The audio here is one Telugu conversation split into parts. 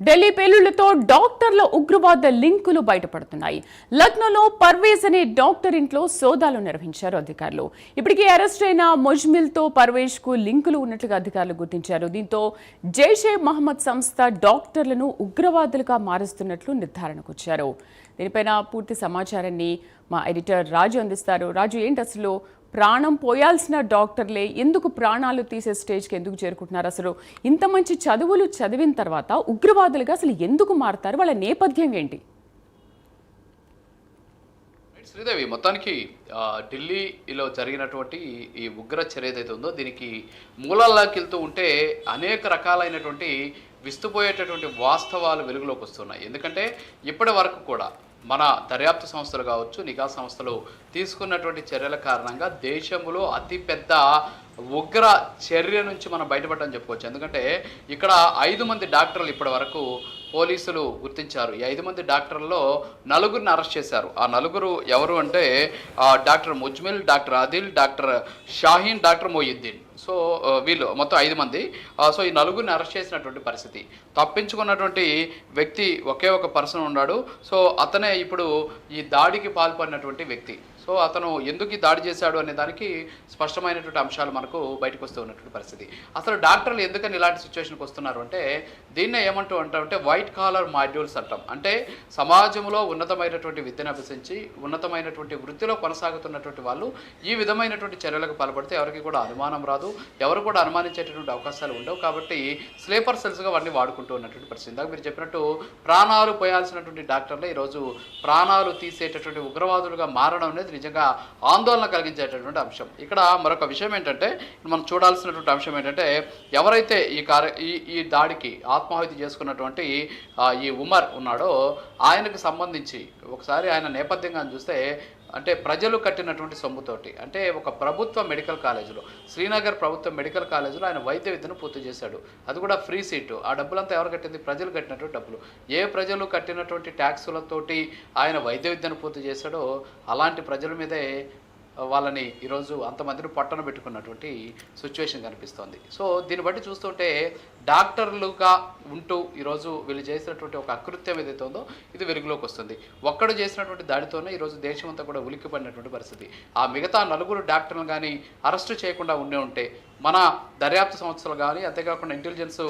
ఢిల్లీ పేలుళ్ళతో డాక్టర్ల ఉగ్రవాద లింకులు బయటపడుతున్నాయి. లక్నోలో పర్వేజ్ అనే డాక్టర్ ఇంట్లో సోదాలు నిర్వహించారు అధికారులు. ఇప్పటికే అరెస్ట్ అయిన ముజ్మిల్తో పర్వేజ్కు లింకులు ఉన్నట్లుగా అధికారులు గుర్తించారు. దీంతో జైషే మహమ్మద్ సంస్థ డాక్టర్లను ఉగ్రవాదులుగా మారుస్తున్నట్లు నిర్ధారణకు వచ్చారు దీనిపైన పూర్తి సమాచారాన్ని మా ఎడిటర్ రాజు అందిస్తారు. రాజు ఏంటి అసలు ప్రాణం పోయాల్సిన డాక్టర్లే ఎందుకు ప్రాణాలు తీసే స్టేజ్కి ఎందుకు చేరుకుంటున్నారు? అసలు ఇంత మంచి చదువులు చదివిన తర్వాత ఉగ్రవాదులుగా అసలు ఎందుకు మారుతారు? వాళ్ళ నేపథ్యం ఏంటి? శ్రీదేవి మొత్తానికి ఢిల్లీలో జరిగినటువంటి ఈ- ఈ ఉగ్ర చర్య ఏదైతే ఉందో దీనికి మూలాల్లోకి వెళ్తూ ఉంటే అనేక రకాలైనటువంటి విస్తుపోయేటటువంటి వాస్తవాలు వెలుగులోకి వస్తున్నాయి. ఎందుకంటే ఇప్పటి వరకు కూడా మన దర్యాప్తు సంస్థలు కావచ్చు నిఘా సంస్థలు తీసుకున్నటువంటి చర్యల కారణంగా దేశంలో అతిపెద్ద ఉగ్ర చర్య నుంచి మనం బయటపడ్డని చెప్పుకోవచ్చు. ఎందుకంటే ఇక్కడ ఐదు మంది డాక్టర్లు ఇప్పటి వరకు పోలీసులు గుర్తించారు. ఈ ఐదు మంది డాక్టర్లలో నలుగురిని అరెస్ట్ చేశారు. ఆ నలుగురు ఎవరు అంటే doctor Muzammil doctor Adil doctor Shaheen doctor Moinuddin. So వీళ్ళు మొత్తం ఐదు మంది. సో ఈ నలుగురిని అరెస్ట్ చేసినటువంటి పరిస్థితి. తప్పించుకున్నటువంటి వ్యక్తి ఒకే ఒక పర్సన్ ఉన్నాడు. సో అతనే ఇప్పుడు ఈ దాడికి పాల్పడినటువంటి వ్యక్తి. సో అతను ఎందుకు ఈ దాడి చేశాడు అనే దానికి స్పష్టమైనటువంటి అంశాలు మనకు బయటకు వస్తూ ఉన్నటువంటి పరిస్థితి. అసలు డాక్టర్లు ఎందుకని ఇలాంటి సిచ్యువేషన్కి వస్తున్నారు అంటే దీన్నే ఏమంటూ అంటామంటే వైట్ కాలర్ మాడ్యూల్స్ అంటాం. అంటే సమాజంలో ఉన్నతమైనటువంటి విద్యను అభ్యసించి ఉన్నతమైనటువంటి వృత్తిలో కొనసాగుతున్నటువంటి వాళ్ళు ఈ విధమైనటువంటి చర్యలకు పాల్పడితే ఎవరికి కూడా అనుమానం రాదు. ఎవరు కూడా అనుమానించేటటువంటి అవకాశాలు ఉండవు. కాబట్టి స్లీపర్ సెల్స్గా వాటిని వాడుకుంటూ ఉన్నటువంటి పరిస్థితి. ఇందాక మీరు చెప్పినట్టు ప్రాణాలు పోయాల్సినటువంటి డాక్టర్లు ఈరోజు ప్రాణాలు తీసేటటువంటి ఉగ్రవాదులుగా మారడం అనేది నిజంగా ఆందోళన కలిగించేటటువంటి అంశం. ఇక్కడ మరొక విషయం ఏంటంటే మనం చూడాల్సినటువంటి అంశం ఏంటంటే ఎవరైతే ఈ కార్య ఈ ఈ దాడికి ఆత్మాహుతి చేసుకున్నటువంటి ఈ ఉమర్ ఉన్నాడో ఆయనకు సంబంధించి ఒకసారి ఆయన నేపథ్యంగా చూస్తే అంటే ప్రజలు కట్టినటువంటి సొమ్ముతోటి అంటే ఒక ప్రభుత్వ మెడికల్ కాలేజీలో శ్రీనగర్ ప్రభుత్వ మెడికల్ కాలేజీలో ఆయన వైద్య విద్యను పూర్తి చేశాడు. అది కూడా ఫ్రీ సీటు. ఆ డబ్బులంతా ఎవరు కట్టింది? ప్రజలు కట్టినటువంటి డబ్బులు. ఏ ప్రజలు కట్టినటువంటి ట్యాక్సులతోటి ఆయన వైద్య విద్యను పూర్తి చేశాడో అలాంటి ప్రజల మీదే వాళ్ళని ఈరోజు అంతమందిని పట్టణ పెట్టుకున్నటువంటి సిచ్యువేషన్ కనిపిస్తోంది. సో దీన్ని బట్టి చూస్తుంటే డాక్టర్లుగా ఉంటూ ఈరోజు వీళ్ళు చేసినటువంటి ఒక అకృత్యం ఏదైతే ఉందో ఇది వెలుగులోకి వస్తుంది. ఒక్కడు చేసినటువంటి దాడితోనే ఈరోజు దేశం అంతా కూడా ఉలిక్కిపడినటువంటి పరిస్థితి. ఆ మిగతా నలుగురు డాక్టర్లు కానీ అరెస్టు చేయకుండా ఉండే ఉంటే మన దర్యాప్తు సంస్థలు కానీ అంతేకాకుండా ఇంటెలిజెన్స్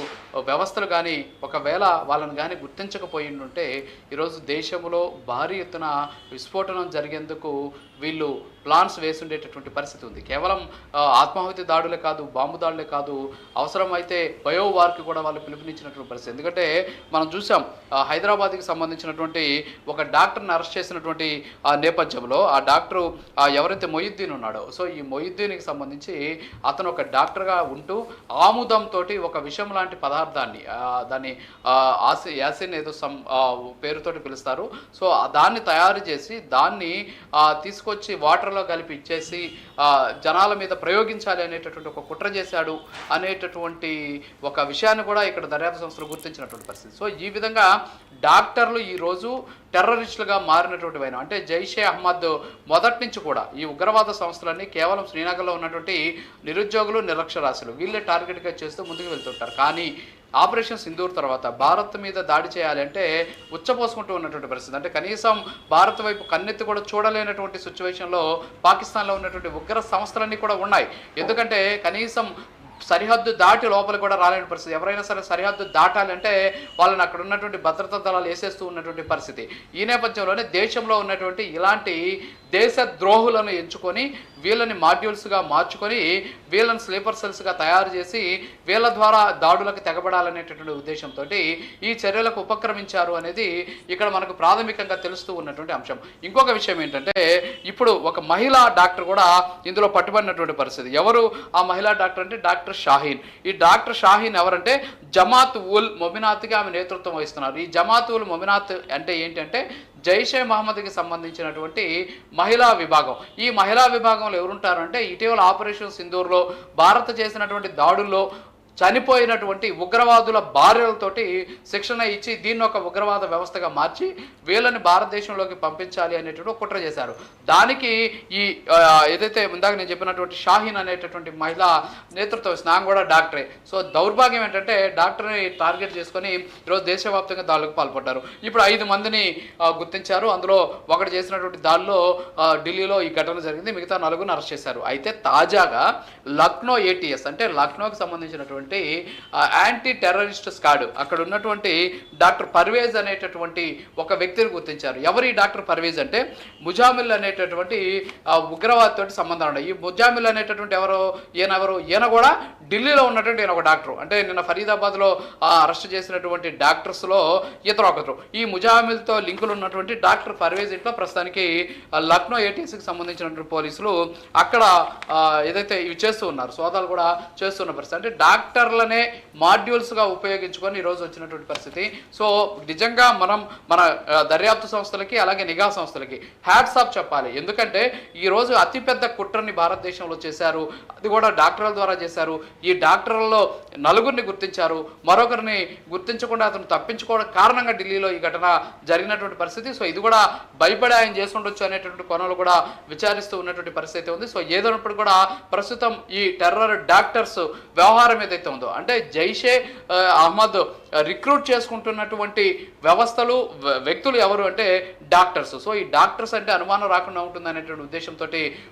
వ్యవస్థలు కానీ ఒకవేళ వాళ్ళని కానీ గుర్తించకపోయి ఉంటే ఈరోజు దేశంలో భారీ ఎత్తున విస్ఫోటనం జరిగేందుకు వీళ్ళు ప్లాన్స్ వేసుండేటటువంటి పరిస్థితి ఉంది. కేవలం ఆత్మాహుతి దాడులే కాదు బాంబు దాడులే కాదు అవసరమైతే బయో వార్కి కూడా వాళ్ళు పిలుపునిచ్చినటువంటి పరిస్థితి. ఎందుకంటే మనం చూసాం హైదరాబాద్కి సంబంధించినటువంటి ఒక డాక్టర్ని అరెస్ట్ చేసినటువంటి ఆ నేపథ్యంలో ఆ డాక్టరు ఎవరైతే మొయిద్దీన్ ఉన్నాడో సో ఈ మొయిద్దీన్కి సంబంధించి అతను ఒక డాక్టర్గా ఉంటూ ఆముదంతో ఒక విషం లాంటి పదార్థాన్ని దాన్ని ఆసి యాసిన్ ఏదో సం పేరుతోటి పిలుస్తారు. సో దాన్ని తయారు చేసి దాన్ని తీసుకొచ్చి వాటర్లో కలిపి ఇచ్చేసి జనాల మీద ప్రయోగించాలి అనేటటువంటి ఒక కుట్ర చేశాడు అనేటటువంటి ఒక విషయాన్ని కూడా ఇక్కడ దర్యాప్తు సంస్థలు గుర్తించినటువంటి పరిస్థితి. సో ఈ విధంగా డాక్టర్లు ఈరోజు టెర్రరిస్టులుగా మారినటువంటి వైన అంటే జైషే అహ్మద్ మొదటి నుంచి కూడా ఈ ఉగ్రవాద సంస్థలన్నీ కేవలం శ్రీనగర్లో ఉన్నటువంటి నిరుద్యోగులు నిరక్షరాశులు వీళ్ళే టార్గెట్గా చేస్తూ ముందుకు వెళ్తుంటారు. కానీ ఆపరేషన్ సింధూర్ తర్వాత భారత్ మీద దాడి చేయాలి అంటే ఉచ్చపోసుకుంటూ ఉన్నటువంటి పరిస్థితి. అంటే కనీసం భారత్ వైపు కన్నెత్తి కూడా చూడలేనటువంటి సిచ్యువేషన్లో పాకిస్తాన్లో ఉన్నటువంటి ఉగ్ర సంస్థలన్నీ కూడా ఉన్నాయి. ఎందుకంటే కనీసం సరిహద్దు దాటి లోపల కూడా రాలేని పరిస్థితి. ఎవరైనా సరే సరిహద్దు దాటాలంటే వాళ్ళని అక్కడ ఉన్నటువంటి భద్రతా దళాలు వేసేస్తూ ఉన్నటువంటి పరిస్థితి. ఈ నేపథ్యంలోనే దేశంలో ఉన్నటువంటి ఇలాంటి దేశ ద్రోహులను ఎంచుకొని వీళ్ళని మాడ్యూల్స్గా మార్చుకొని వీళ్ళని స్లీపర్ సెల్స్గా తయారు చేసి వీళ్ళ ద్వారా దాడులకు తెగబడాలనేటటువంటి ఉద్దేశంతో ఈ చర్యలకు ఉపక్రమించారు అనేది ఇక్కడ మనకు ప్రాథమికంగా తెలుస్తూ ఉన్నటువంటి అంశం. ఇంకొక విషయం ఏంటంటే ఇప్పుడు ఒక మహిళా డాక్టర్ కూడా ఇందులో పట్టుబడినటువంటి పరిస్థితి. ఎవరు ఆ మహిళా డాక్టర్ అంటే డాక్టర్ షాహీన్. ఈ డాక్టర్ షాహీన్ ఎవరంటే జమాత్ ఉల్ మొమినాత్గా ఆమె నేతృత్వం వహిస్తున్నారు. ఈ జమాత్ ఉల్ మొమినాత్ అంటే ఏంటంటే జైషే మహమ్మద్కి సంబంధించినటువంటి మహిళా విభాగం. ఈ మహిళా విభాగంలో ఎవరుంటారంటే ఇటీవల ఆపరేషన్ సింధూర్లో భారత్ చేసినటువంటి దాడుల్లో చనిపోయినటువంటి ఉగ్రవాదుల భార్యలతోటి శిక్షణ ఇచ్చి దీన్ని ఒక ఉగ్రవాద వ్యవస్థగా మార్చి వీళ్ళని భారతదేశంలోకి పంపించాలి అనేటువంటి కుట్ర చేశారు. దానికి ఈ ఏదైతే ఇందాక నేను చెప్పినటువంటి షాహీన్ అనేటటువంటి మహిళా నేతృత్వం వహిస్తుంది కూడా డాక్టరే. సో దౌర్భాగ్యం ఏంటంటే డాక్టర్ని టార్గెట్ చేసుకొని ఈరోజు దేశవ్యాప్తంగా దాడులకు పాల్పడ్డారు. ఇప్పుడు ఐదు మందిని గుర్తించారు. అందులో ఒకటి చేసినటువంటి దాడిలో ఢిల్లీలో ఈ ఘటన జరిగింది. మిగతా నలుగురిని అరెస్ట్ చేశారు. అయితే తాజాగా లక్నో ఏటీఎస్ అంటే లక్నోకి సంబంధించినటువంటి ఉన్నటువంటి యాంటీ టెర్రరిస్ట్ స్కాడ్ అక్కడ ఉన్నటువంటి డాక్టర్ పర్వేజ్ అనేటటువంటి ఒక వ్యక్తిని గుర్తించారు. ఎవరు ఈ డాక్టర్ పర్వేజ్ అంటే? ముజామిల్ అనేటటువంటి ఉగ్రవాదితో తోటి సంబంధం ఉన్నాయి ఈ ముజామిల్ అనేటటువంటి ఎవరు? ఈయన ఎవరు? ఈయన కూడా ఢిల్లీలో ఉన్నటువంటి ఒక డాక్టర్. అంటే నిన్న ఫరీదాబాద్లో అరెస్ట్ చేసినటువంటి డాక్టర్స్లో ఇతర ఒకరు ఈ ముజామిల్తో లింకులు ఉన్నటువంటి డాక్టర్ పర్వేజ్ ఇంట్లో ప్రస్తుతానికి లక్నో ఏటీఎస్కి సంబంధించినటువంటి పోలీసులు అక్కడ ఏదైతే ఇవి చేస్తూ ఉన్నారు సోదాలు కూడా చేస్తున్న పరిస్థితి. అంటే డాక్టర్లనే మాడ్యూల్స్గా ఉపయోగించుకొని ఈరోజు వచ్చినటువంటి పరిస్థితి. సో నిజంగా మనం మన దర్యాప్తు సంస్థలకి అలాగే నిఘా సంస్థలకి హ్యాట్స్ ఆఫ్ చెప్పాలి. ఎందుకంటే ఈరోజు అతిపెద్ద కుట్రని భారతదేశంలో చేశారు. అది కూడా డాక్టర్ల ద్వారా చేశారు. ఈ డాక్టర్లలో నలుగురిని గుర్తించారు. మరొకరిని గుర్తించకుండా అతను తప్పించుకోవడం కారణంగా ఢిల్లీలో ఈ ఘటన జరిగినటువంటి పరిస్థితి. సో ఇది కూడా భయపడి ఆయన చేసుకుండొచ్చు అనేటువంటి కోణంలో కూడా విచారిస్తూ ఉన్నటువంటి పరిస్థితి ఉంది. సో ఏదైనప్పుడు కూడా ప్రస్తుతం ఈ టెర్రర్ డాక్టర్స్ వ్యవహారం ఏదైతే ఉందో అంటే జైషే అహ్మద్ రిక్రూట్ చేసుకుంటున్నటువంటి వ్యవస్థలు వ్యక్తులు ఎవరు అంటే డాక్టర్స్ సో ఈ డాక్టర్స్ అంటే అనుమానం రాకుండా ఉంటుంది అనేటువంటి ఉద్దేశంతో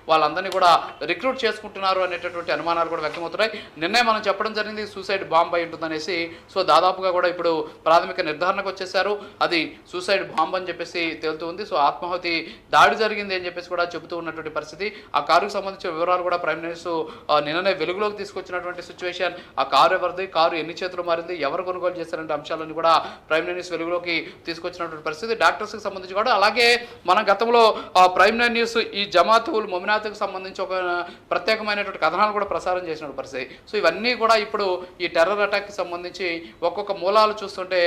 వాళ్ళందరినీ కూడా రిక్రూట్ చేసుకుంటున్నారు అనేటటువంటి అనుమానాలు కూడా వ్యక్తమవుతున్నాయి. నిన్నే మనం చెప్పడం జరిగింది సూసైడ్ బాంబ్ అయి ఉంటుందనేసి. సో దాదాపుగా కూడా ఇప్పుడు ప్రాథమిక నిర్ధారణకు వచ్చేసారు అది సూసైడ్ బాంబ్ అని చెప్పేసి తేలుతూ ఉంది. సో ఆత్మాహుతి దాడి జరిగింది అని చెప్పేసి కూడా చెబుతూ ఉన్నటువంటి పరిస్థితి. ఆ కారుకు సంబంధించిన వివరాలు కూడా ప్రైమ్ మినిస్టర్ నిన్ననే వెలుగులోకి తీసుకొచ్చినటువంటి సిచ్యువేషన్ ఆ కారు ఎవరిది కారు ఎన్ని చేతులు మారింది ఎవరు కొనుగోలు చేశారంటే అంశాలను కూడా ప్రైమ్ న్యూస్ వెలుగులోకి తీసుకొచ్చినటువంటి పరిస్థితి. డాక్టర్స్కి సంబంధించి కూడా అలాగే మన గతంలో ప్రైమ్ నైన్ న్యూస్ ఈ జమాతుల్ మొమినాత్కి సంబంధించి ఒక ప్రత్యేకమైనటువంటి కథనాలు కూడా ప్రసారం చేసిన పరిస్థితి. సో ఇవన్నీ కూడా ఇప్పుడు ఈ టెర్రర్ అటాక్కి సంబంధించి ఒక్కొక్క మూలాలు చూస్తుంటే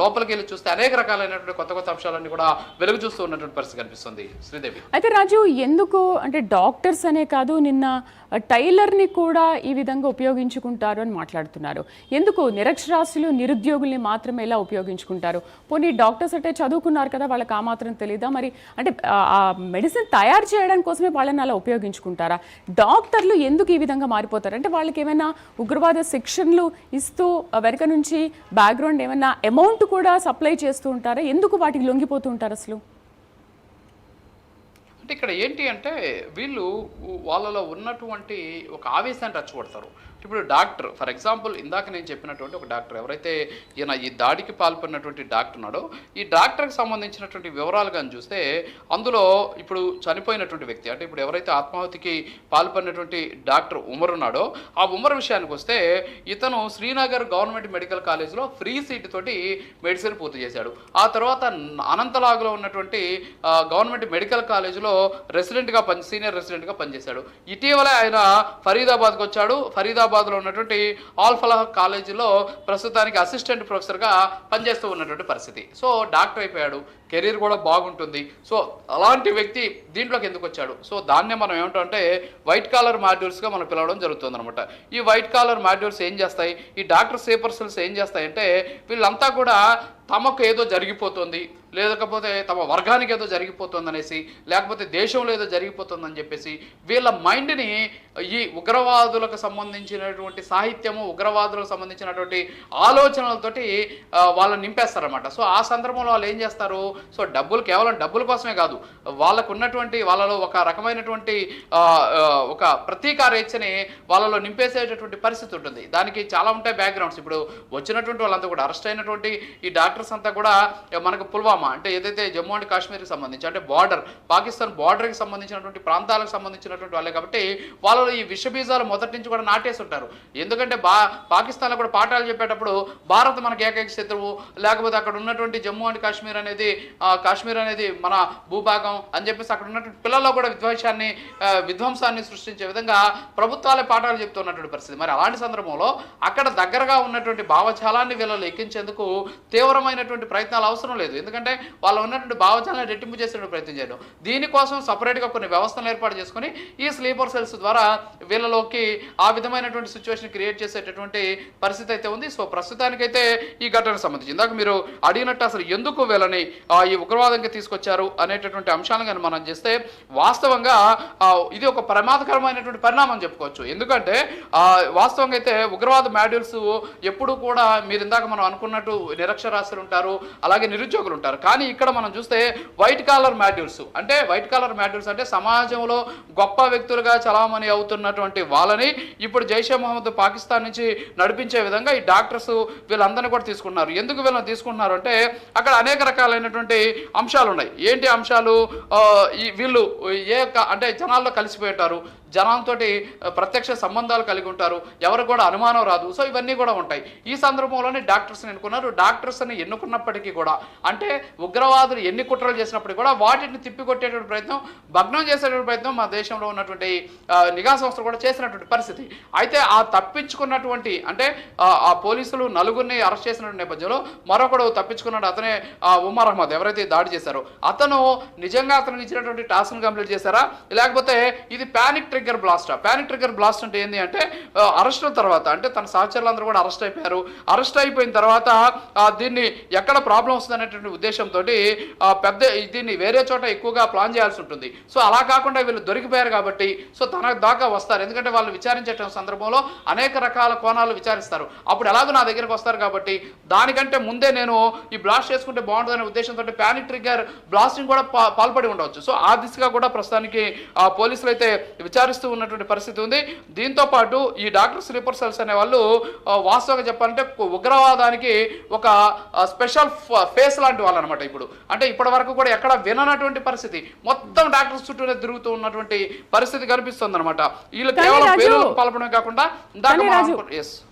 లోపలికి వెళ్ళి చూస్తే అనేక రకాలైనటువంటి కొత్త కొత్త అంశాలన్నీ కూడా వెలుగు చూస్తూ ఉన్నటువంటి పరిస్థితి కనిపిస్తుంది. శ్రీదేవి. అయితే రాజు ఎందుకు అంటే డాక్టర్స్ అనే కాదు నిన్న టైలర్ని కూడా ఈ విధంగా ఉపయోగించుకుంటారు అని మాట్లాడుతున్నారు. ఎందుకు నిరక్షరాస్యులు నిరుద్యోగుల్ని మాత్రమే ఎలా ఉపయోగించుకుంటారు. పోనీ డాక్టర్స్ అంటే చదువుకున్నారు కదా వాళ్ళకి ఆ మాత్రం తెలియదా మరి అంటే ఆ- మెడిసిన్ తయారు చేయడం కోసమే వాళ్ళని అలా ఉపయోగించుకుంటారా? డాక్టర్లు ఎందుకు ఈ విధంగా మారిపోతారు? అంటే వాళ్ళకి ఏమైనా ఉగ్రవాద శిక్షణలు ఇస్తూ వెనక నుంచి బ్యాక్గ్రౌండ్ ఏమైనా అమౌంట్ కూడా సప్లై చేస్తూ ఉంటారా? ఎందుకు వాటికి లొంగిపోతూ ఉంటారు అసలు? అంటే ఇక్కడ ఏంటి అంటే వీళ్ళు వాళ్ళలో ఉన్నటువంటి ఒక ఆవేశాన్ని రచ్చగొడతారు. ఇప్పుడు డాక్టర్ ఫర్ ఎగ్జాంపుల్ ఇందాక నేను చెప్పినటువంటి ఒక డాక్టర్ ఎవరైతే ఈయన ఈ దాడికి పాల్పడినటువంటి డాక్టర్ ఉన్నాడో ఈ డాక్టర్కి సంబంధించినటువంటి వివరాలు కానీ చూస్తే అందులో ఇప్పుడు చనిపోయినటువంటి వ్యక్తి అంటే ఇప్పుడు ఎవరైతే ఆత్మాహుతికి పాల్పడినటువంటి డాక్టర్ ఉమర్ ఉన్నాడో ఆ ఉమర్ విషయానికి వస్తే ఇతను శ్రీనగర్ గవర్నమెంట్ మెడికల్ కాలేజ్లో ఫ్రీ సీట్ తోటి మెడిసిన్ పూర్తి చేశాడు. ఆ తర్వాత అనంతలాగులో ఉన్నటువంటి గవర్నమెంట్ మెడికల్ కాలేజీలో రెసిడెంట్గా పని సీనియర్ రెసిడెంట్గా పనిచేశాడు. ఇటీవలే ఆయన ఫరీదాబాద్కి వచ్చాడు. హైదరాబాద్లో ఉన్నటువంటి ఆల్ కాలేజీలో ప్రస్తుతానికి అసిస్టెంట్ ప్రొఫెసర్గా పనిచేస్తూ ఉన్నటువంటి పరిస్థితి. సో డాక్టర్ అయిపోయాడు. కెరీర్ కూడా బాగుంటుంది. సో అలాంటి వ్యక్తి దీంట్లోకి ఎందుకు వచ్చాడు? సో దాన్నే మనం ఏమంటామంటే వైట్ కాలర్ మాడ్యూల్స్గా మనం పిలవడం జరుగుతుంది అనమాట ఈ వైట్ కాలర్ మాడ్యూల్స్ ఏం చేస్తాయి? ఈ డాక్టర్ సేపర్సల్స్ ఏం చేస్తాయంటే వీళ్ళంతా కూడా తమకు ఏదో జరిగిపోతుంది లేకపోతే తమ వర్గానికి ఏదో జరిగిపోతుంది అనేసి లేకపోతే దేశంలో ఏదో జరిగిపోతుందని చెప్పేసి వీళ్ళ మైండ్ని ఈ ఉగ్రవాదులకు సంబంధించినటువంటి సాహిత్యము ఉగ్రవాదులకు సంబంధించినటువంటి ఆలోచనలతోటి వాళ్ళని నింపేస్తారనమాట సో ఆ సందర్భంలో వాళ్ళు ఏం చేస్తారు? సో డబ్బులు కేవలం డబ్బుల కోసమే కాదు వాళ్ళకు ఉన్నటువంటి వాళ్ళలో ఒక రకమైనటువంటి ఒక ప్రతీకార ఒక వాళ్ళలో నింపేసేటటువంటి పరిస్థితి ఉంటుంది. దానికి చాలా ఉంటాయి బ్యాక్గ్రౌండ్స్ ఇప్పుడు వచ్చినటువంటి వాళ్ళంతా కూడా అరెస్ట్ అయినటువంటి ఈ డాక్టర్ డాక్టర్స్ అంతా కూడా మనకు పుల్వామా? అంటే ఏదైతే జమ్మూ అండ్ కాశ్మీర్కి సంబంధించి అంటే బార్డర్ పాకిస్తాన్ బార్డర్కి సంబంధించినటువంటి ప్రాంతాలకు సంబంధించినటువంటి వాళ్ళే కాబట్టి వాళ్ళు ఈ విషబీజాలు మొదటి నుంచి కూడా నాటేసి ఉంటారు ఎందుకంటే బా పాకిస్తాన్లో కూడా పాఠాలు చెప్పేటప్పుడు భారత్ మనకి ఏకైక శత్రువు లేకపోతే అక్కడ ఉన్నటువంటి జమ్మూ అండ్ కాశ్మీర్ అనేది కాశ్మీర్ అనేది మన భూభాగం అని చెప్పేసి అక్కడ ఉన్నటువంటి పిల్లల్లో కూడా విద్వేషాన్ని విధ్వంసాన్ని సృష్టించే విధంగా ప్రభుత్వాలే పాఠాలు చెప్తున్నటువంటి పరిస్థితి. మరి అలాంటి సందర్భంలో అక్కడ దగ్గరగా ఉన్నటువంటి భావజాలాన్ని వీళ్ళలో ఎక్కించేందుకు తీవ్రమైనటువంటి ప్రయత్నాలు అవసరం లేదు. ఎందుకంటే వాళ్ళు ఉన్నటువంటి భావజాలను రెట్టింపు చేసేటువంటి ప్రయత్నం చేయడం దీనికోసం సపరేట్గా కొన్ని వ్యవస్థలు ఏర్పాటు చేసుకొని ఈ స్లీపర్ సెల్స్ ద్వారా వీళ్ళలోకి ఆ విధమైనటువంటి సిచ్యువేషన్ క్రియేట్ చేసేటటువంటి పరిస్థితి అయితే ఉంది. సో ప్రస్తుతానికైతే ఈ ఘటనకు సంబంధించి ఇందాక మీరు అడిగినట్టు అసలు ఎందుకు వీళ్ళని ఈ ఉగ్రవాదంకి తీసుకొచ్చారు అనేటటువంటి అంశాలను కానీ మనం చేస్తే వాస్తవంగా ఇది ఒక ప్రమాదకరమైనటువంటి పరిణామం చెప్పుకోవచ్చు. ఎందుకంటే వాస్తవంగా అయితే ఉగ్రవాద మాడ్యూల్స్ ఎప్పుడు కూడా మీరు ఇందాక మనం అనుకున్నట్టు నిరక్షరాస్యులు ఉంటారు అలాగే నిరుద్యోగులు ఉంటారు కానీ ఇక్కడ మనం చూస్తే వైట్ కాలర్ మాడ్యూల్స్ అంటే వైట్ కాలర్ మాడ్యూల్స్ అంటే సమాజంలో గొప్ప వ్యక్తులుగా చలామణి అవుతున్నటువంటి వాళ్ళని ఇప్పుడు జైషే మహమ్మద్ పాకిస్తాన్ నుంచి నడిపించే విధంగా ఈ డాక్టర్స్ వీళ్ళందరినీ కూడా తీసుకుంటున్నారు. ఎందుకు వీళ్ళని తీసుకుంటున్నారు అంటే అక్కడ అనేక రకాలైనటువంటి అంశాలు ఉన్నాయి ఏంటి అంశాలు? ఈ వీళ్ళు ఏ అంటే జనాల్లో కలిసిపోయి ఉంటారు. జనాలతో ప్రత్యక్ష సంబంధాలు కలిగి ఉంటారు. ఎవరికి కూడా అనుమానం రాదు. సో ఇవన్నీ కూడా ఉంటాయి. ఈ సందర్భంలోనే డాక్టర్స్ని ఎన్నుకున్నారు. డాక్టర్స్ని ఎన్నుకున్నప్పటికీ కూడా అంటే ఉగ్రవాదులు ఎన్ని కుట్రలు చేసినప్పటికీ కూడా వాటిని తిప్పికొట్టేటువంటి ప్రయత్నం భగ్నం చేసేటువంటి ప్రయత్నం మా దేశంలో ఉన్నటువంటి నిఘా సంస్థలు కూడా చేసినటువంటి పరిస్థితి. అయితే ఆ తప్పించుకున్నటువంటి అంటే ఆ, పోలీసులు నలుగురిని అరెస్ట్ చేసినటువంటి నేపథ్యంలో మరొకడు తప్పించుకున్నాడు. అతనే ఉమర్ అహ్మద్ ఎవరైతే దాడి చేశారో. అతను నిజంగా అతను ఇచ్చినటువంటి టాస్క్ను కంప్లీట్ చేశారా? లేకపోతే ఇది panic trick trigger blast panic trigger blast అంటే ఏంటి అంటే అరెస్ట్ తర్వాత అంటే తన సహచరులందరూ కూడా అరెస్ట్ అయిపోయారు. అరెస్ట్ అయిపోయిన తర్వాత దీన్ని ఎక్కడ ప్రాబ్లం వస్తుంది అనేటువంటి ఉద్దేశంతో పెద్ద దీన్ని వేరే చోట ఎక్కువగా ప్లాన్ చేయాల్సి ఉంటుంది. సో అలా కాకుండా వీళ్ళు దొరికిపోయారు కాబట్టి సో తన దాకా వస్తారు. ఎందుకంటే వాళ్ళు విచారించే సందర్భంలో అనేక రకాల కోణాలు విచారిస్తారు. అప్పుడు ఎలాగో నా దగ్గరికి వస్తారు కాబట్టి దానికంటే ముందే నేను ఈ బ్లాస్ట్ చేసుకుంటే బాగుంటుందనే ఉద్దేశంతో ప్యానిక్ ట్రిగ్గర్ బ్లాస్టింగ్ కూడా పాల్పడి ఉండవచ్చు. సో ఆ దిశగా కూడా ప్రస్తుతానికి పోలీసులు అయితే విచారిస్తూ ఉన్నటువంటి పరిస్థితి ఉంది. దీంతో పాటు ఈ డాక్టర్ స్లీపర్ సెల్స్ అనే వాళ్ళు వాస్తవంగా చెప్పాలంటే ఉగ్రవాదానికి ఒక స్పెషల్ ఫేస్ లాంటి వాళ్ళు అనమాట ఇప్పుడు. అంటే ఇప్పటి వరకు కూడా ఎక్కడ విననటువంటి పరిస్థితి. మొత్తం డాక్టర్స్ చుట్టూనే తిరుగుతూ ఉన్నటువంటి పరిస్థితి కనిపిస్తుంది అనమాట వీళ్ళు కేవలం పాల్పడమే కాకుండా.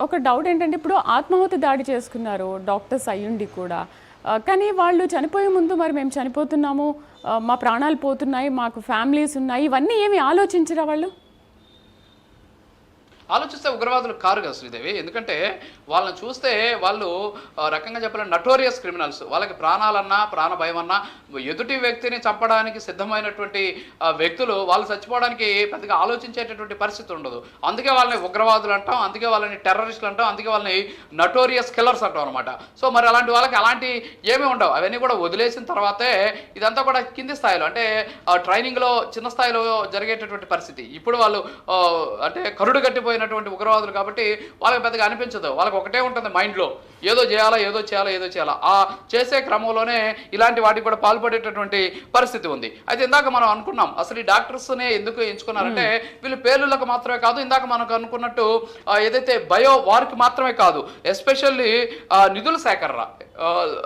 ఒక డౌట్ ఏంటంటే ఇప్పుడు ఆత్మాహుతి దాడి చేసుకున్నారు డాక్టర్స్ అయ్యుండి కూడా. కానీ వాళ్ళు చనిపోయే ముందు మరి మేము చనిపోతున్నాము మా ప్రాణాలు పోతున్నాయి మాకు ఫ్యామిలీస్ ఉన్నాయి ఇవన్నీ ఏమి ఆలోచించరా వాళ్ళు? ఆలోచిస్తే ఉగ్రవాదులు కారు కదా శ్రీదేవి. ఎందుకంటే వాళ్ళని చూస్తే వాళ్ళు రకంగా చెప్పాలంటే నటోరియస్ క్రిమినల్స్. వాళ్ళకి ప్రాణాలన్నా ప్రాణ భయం అన్నా ఎదుటి వ్యక్తిని చంపడానికి సిద్ధమైనటువంటి వ్యక్తులు వాళ్ళు చచ్చిపోవడానికి పెద్దగా ఆలోచించేటటువంటి పరిస్థితి ఉండదు. అందుకే వాళ్ళని ఉగ్రవాదులు అంటాం అందుకే వాళ్ళని టెర్రరిస్టులు అంటాం అందుకే వాళ్ళని నటోరియస్ కిల్లర్స్ అంటాం అనమాట సో మరి అలాంటి వాళ్ళకి అలాంటి ఏమీ ఉండవు. అవన్నీ కూడా వదిలేసిన తర్వాతే ఇదంతా కూడా కింది స్థాయిలో అంటే ఆ, ట్రైనింగ్లో చిన్న స్థాయిలో జరిగేటటువంటి పరిస్థితి. ఇప్పుడు వాళ్ళు అంటే కరుడు కట్టిపోయినటువంటి ఉగ్రవాదులు కాబట్టి వాళ్ళకి పెద్దగా అనిపించదు. వాళ్ళకి ఒకటే ఉంటుంది మైండ్లో. ఏదో చేయాలా ఏదో చేయాలా ఏదో చేయాలా. ఆ చేసే క్రమంలోనే ఇలాంటి వాటికి కూడా పాల్పడేటటువంటి పరిస్థితి ఉంది. అయితే ఇందాక మనం అనుకున్నాం అసలు ఈ డాక్టర్స్నే ఎందుకు ఎంచుకున్నారంటే వీళ్ళు పేర్లకు మాత్రమే కాదు ఇందాక మనకు అనుకున్నట్టు ఏదైతే బయో వారికి మాత్రమే కాదు ఎస్పెషల్లీ నిధుల సేకరణ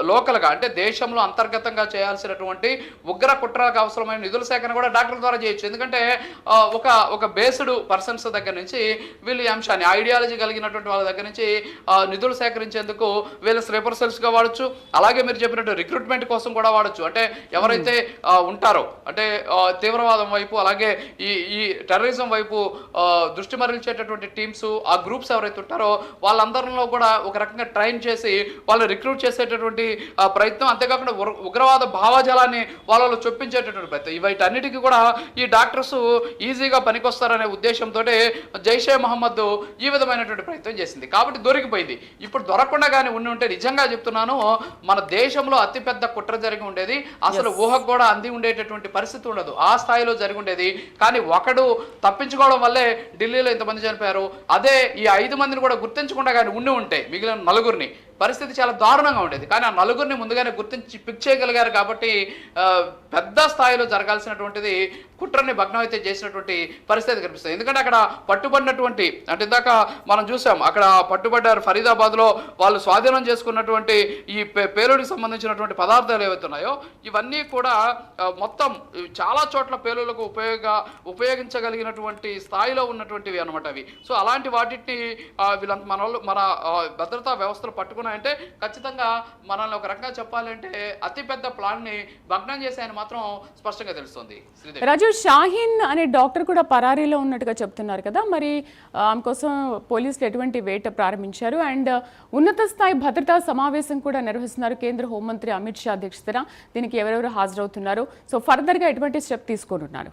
లోకల్గా అంటే దేశంలో అంతర్గతంగా చేయాల్సినటువంటి ఉగ్ర కుట్రలకు అవసరమైన నిధుల సేకరణ కూడా డాక్టర్ల ద్వారా చేయొచ్చు. ఎందుకంటే ఒక ఒక బేస్డ్ పర్సన్స్ దగ్గర నుంచి వీళ్ళు ఈ అంశాన్ని ఐడియాలజీ కలిగినటువంటి వాళ్ళ దగ్గర నుంచి నిధులు సేకరించేందుకు వీళ్ళు స్లీపర్ సెల్స్గా వాడచ్చు. అలాగే మీరు చెప్పినట్టు రిక్రూట్మెంట్ కోసం కూడా వాడచ్చు. అంటే ఎవరైతే ఉంటారో అంటే తీవ్రవాదం వైపు అలాగే ఈ ఈ టెర్రరిజం వైపు దృష్టి మరల్చేటటువంటి టీమ్స్ ఆ గ్రూప్స్ ఎవరైతే ఉంటారో వాళ్ళందరిలో కూడా ఒక రకంగా ట్రైన్ చేసి వాళ్ళు రిక్రూట్ చేసేటటువంటి ప్రయత్నం అంతేకాకుండా ఉగ్రవాద భావజాలాన్ని వాళ్ళలో చొప్పించేటటువంటి ప్రయత్నం. వీటన్నిటికీ కూడా ఈ డాక్టర్స్ ఈజీగా పనికొస్తారనే ఉద్దేశంతో జైషే మహమ్మద్ ఈ విధమైనటువంటి ప్రయత్నం చేసింది. కాబట్టి దొరికిపోయింది. ఇప్పుడు దొరకకుండా కానీ ఉండి ఉంటే నిజంగా చెప్తున్నాను మన దేశంలో అతిపెద్ద కుట్ర జరిగి ఉండేది అసలు ఊహకు కూడా అంది ఉండేటటువంటి పరిస్థితి ఉండదు. ఆ స్థాయిలో జరిగి ఉండేది. కానీ ఒకడు తప్పించుకోవడం వల్లే ఢిల్లీలో ఇంతమంది చనిపోయారు. అదే ఈ ఐదు మందిని కూడా గుర్తించకుండా కానీ ఉండి ఉంటే మిగిలిన నలుగురిని పరిస్థితి చాలా దారుణంగా ఉండేది. కానీ ఆ నలుగురిని ముందుగానే గుర్తించి పిక్ చేయగలిగారు కాబట్టి పెద్ద స్థాయిలో జరగాల్సినటువంటిది కుట్రని భగ్నం అయితే చేసినటువంటి పరిస్థితి కనిపిస్తుంది. ఎందుకంటే అక్కడ పట్టుబడినటువంటి అంటే ఇందాక మనం చూసాం అక్కడ పట్టుబడ్డారు ఫరీదాబాద్లో వాళ్ళు స్వాధీనం చేసుకున్నటువంటి ఈ పే- పేలుడికి సంబంధించినటువంటి పదార్థాలు ఏవైతున్నాయో ఇవన్నీ కూడా మొత్తం చాలా చోట్ల పేలులకు ఉపయోగ ఉపయోగించగలిగినటువంటి స్థాయిలో ఉన్నటువంటివి అనమాట అవి. సో అలాంటి వాటిని వీళ్ళంతా వీళ్ళంత మన వాళ్ళు మన భద్రతా వ్యవస్థలు పట్టుకున్న ఉన్నాయంటే ఖచ్చితంగా మనల్ని ఒక రకంగా చెప్పాలంటే అతిపెద్ద ప్లాన్ని భగ్నం చేశాయని మాత్రం స్పష్టంగా తెలుస్తుంది. రాజు షాహీన్ అనే డాక్టర్ కూడా పరారీలో ఉన్నట్టుగా చెప్తున్నారు కదా. మరి ఆమె కోసం పోలీసులు ఎటువంటి వేట ప్రారంభించారు? అండ్ ఉన్నత స్థాయి భద్రతా సమావేశం కూడా నిర్వహిస్తున్నారు కేంద్ర హోంమంత్రి అమిత్ షా అధ్యక్షతన. దీనికి ఎవరెవరు హాజరవుతున్నారు? సో ఫర్దర్గా ఎటువంటి స్టెప్ తీసుకుంటున్నారు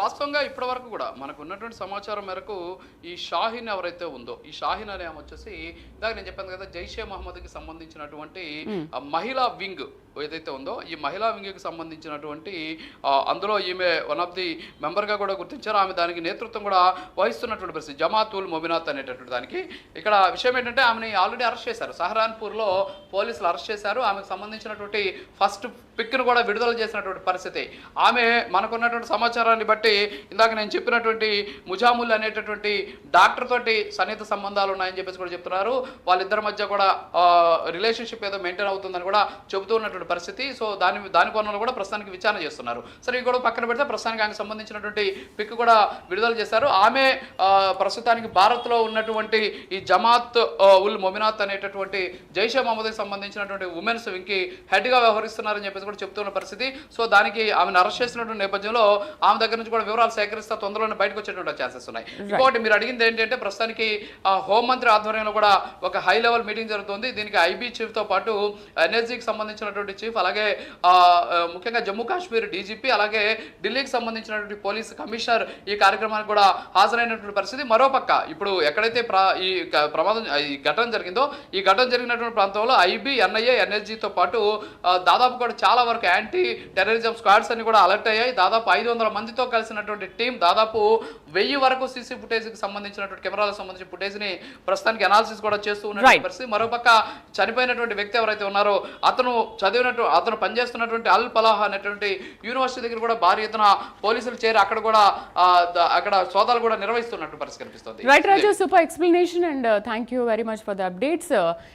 వాస్తవంగా ఇప్పటి వరకు కూడా మనకు ఉన్నటువంటి సమాచారం మేరకు ఈ షాహీన్ ఎవరైతే ఉందో ఈ షాహీన్ అనే ఆమె వచ్చేసి ఇందాక నేను చెప్పాను కదా జైషే మహమ్మద్కి సంబంధించినటువంటి ఆ మహిళా వింగ్ ఏదైతే ఉందో ఈ మహిళా వింగ్కి సంబంధించినటువంటి అందులో ఈమె వన్ ఆఫ్ ది మెంబర్గా కూడా గుర్తించారు. ఆమె దానికి నేతృత్వం కూడా వహిస్తున్నటువంటి పరిస్థితి. జమాతుల్ మొబినాత్ అనేటటువంటి దానికి. ఇక్కడ విషయం ఏంటంటే ఆమెని ఆల్రెడీ అరెస్ట్ చేశారు. సహరాన్పూర్లో పోలీసులు అరెస్ట్ చేశారు. ఆమెకు సంబంధించినటువంటి ఫస్ట్ పిక్ను కూడా విడుదల చేసినటువంటి పరిస్థితి. ఆమె మనకున్నటువంటి సమాచారాన్ని బట్టి ఇందాక నేను చెప్పినటువంటి ముజాముల్ అనేటటువంటి డాక్టర్ తోటి సన్నిహిత సంబంధాలు ఉన్నాయని చెప్పేసి కూడా చెప్తున్నారు. వాళ్ళిద్దరి మధ్య కూడా రిలేషన్షిప్ ఏదో మెయింటైన్ అవుతుందని కూడా చెబుతూ ఉన్నటువంటి పరిస్థితి. సో దాని దాని కోణంలో కూడా ప్రస్తుతానికి విచారణ చేస్తున్నారు. సరే ఇవి కూడా పక్కన పెడితే ప్రస్తుతానికి ఆమెకు సంబంధించినటువంటి పిక్ కూడా విడుదల చేశారు. ఆమె ప్రస్తుతానికి భారత్లో ఉన్నటువంటి ఈ జమాత్ ఉల్ మొమినాత్ అనేటటువంటి జైషే మహమ్మద్కి సంబంధించినటువంటి ఉమెన్స్ వింగ్కి హెడ్గా వ్యవహరిస్తున్నారని చెప్పేసి కూడా చెప్తున్న పరిస్థితి. సో దానికి ఆమెను అరెస్ట్ చేసినటువంటి నేపథ్యంలో ఆమె దగ్గర నుంచి కూడా వివరాలు సేకరిస్తే తొందరలోనే బయటకు వచ్చేటువంటి ఛాన్సెస్ ఉన్నాయి. ఇంకోటి మీరు అడిగింది ఏంటంటే ప్రస్తుతానికి హోంమంత్రి ఆధ్వర్యంలో కూడా ఒక హై లెవెల్ మీటింగ్ జరుగుతుంది. దీనికి ఐబీ చీఫ్తో పాటు ఎన్ఎస్జీకి సంబంధించినటువంటి చీఫ్ అలాగే ముఖ్యంగా జమ్మూ కాశ్మీర్ డీజీపీ అలాగే ఢిల్లీకి సంబంధించినటువంటి పోలీస్ కమిషనర్ ఈ కార్యక్రమానికి కూడా హాజరైనటువంటి పరిస్థితి. మరోపక్క ఇప్పుడు ఎక్కడైతే ఈ ప్రమాదం ఈ ఘటన జరిగిందో ఈ ఘటన జరిగినటువంటి ప్రాంతంలో ఐబీ ఎన్ఐఏ ఎన్ఎస్జీతో పాటు దాదాపు కూడా చాలా వరకు యాంటీ టెర్రరిజం స్క్వాడ్స్ అన్ని కూడా అలర్ట్ అయ్యాయి. దాదాపు ఐదు వందల మందితో కలిసినటువంటి టీం దాదాపు వెయ్యి వరకు సీసీ ఫుటేజ్కి సంబంధించినటువంటి కెమెరాలకు సంబంధించిన ఫుటేజ్ని ప్రస్తుతానికి అనాలిసిస్ కూడా చేస్తూ. ఉన్నటువంటి పరిస్థితి. మరోపక్క చనిపోయినటువంటి వ్యక్తి ఎవరైతే ఉన్నారో అతను చదివినట్టు అతను పనిచేస్తున్నటువంటి అల్ పలాహ్ అనేటువంటి యూనివర్సిటీ దగ్గర కూడా భారీ ఎత్తున పోలీసులు చేరి అక్కడ కూడా అక్కడ సోదాలు కూడా నిర్వహిస్తున్నట్టు పరిస్థితి కనిపిస్తుంది. Right Raju super explanation and thank you very much for the updates